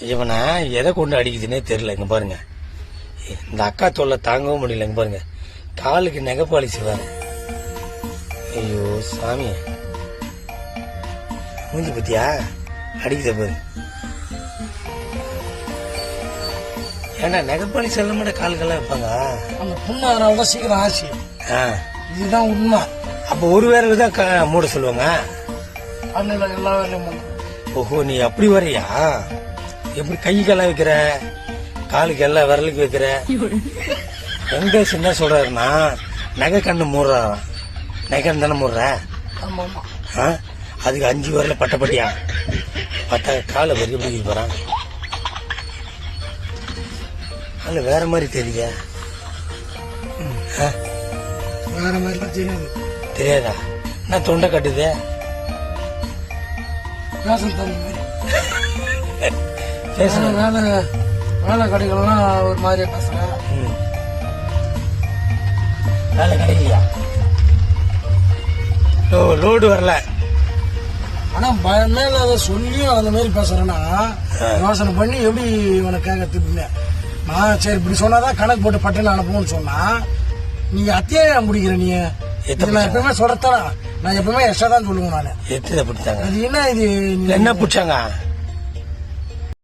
இவனை எதை கொண்டு அடிக்குதுன்னே தெரியல இங்க பாருங்க. இந்த அக்கா தொல்லை தாங்கவும் முடியல இங்க பாருங்க. காலுக்கு நெகப்பாலிச்சு வேற ஐயோ சாமி. மூஞ்சி பத்தியா? அடிக்குத பாரு. ஏன்னா நெகப்பாலிச்சு எல்லாம் மட்டும் காலுக்கெல்லாம் வைப்பாங்க? அந்த புண்ணு அதனால தான் சீக்கிரம் ஆச்சு. ஆ. இதுதான் உண்மை. அப்போ ஒரு வேலை தான் மூட சொல்லுவாங்க? அண்ணில் எல்லா வேலையும் ஓஹோ நீ அப்படி வரையா? எப்படி கைக்கெல்லாம் வைக்கிற? காலுக்கு எல்லா விரலுக்கு வைக்கிற? எங்க சின்ன சொல்றாருன்னா நகை கண்ணு மூடுறாராம். நகை கண்ணு தானே மூடுற? ஆ? அதுக்கு அஞ்சு வரல பட்டப்பட்டியா? பட்ட காலை வரி எப்படி போறான். அது வேற மாதிரி தெரியல வேற மாதிரிலாம் தெரியாது. தெரியாதா? என்ன தொண்டை கட்டுதே? பேசம் தகுந்த பேசணும் வேலை வேலை. கடைகள்லாம் ஒரு மாதிரியா பேசுறேன். வேலை கிடைக்கலையா? லோடு வரல. ஆனா பயமே இல்லாத சொல்லியும் அந்த மாதிரி பேசுறேன்னா யோசனை பண்ணி எப்படி உனக்கு கேட்கறதுக்கு நான் சரி இப்படி சொன்னாதான் கணக்கு போட்டு பட்டுன்னு அனுப்புவோம்னு சொன்னா நீங்க அத்தையே முடிக்கிற நீ. நான் எப்பவுமே சொல்றதா நான் எப்பவுமே எக்ஸ்ட்ரா தான் சொல்லுவேன் நான். எத்தனை பிடிச்சாங்க? இது என்ன இது? என்ன பிடிச்சாங்க?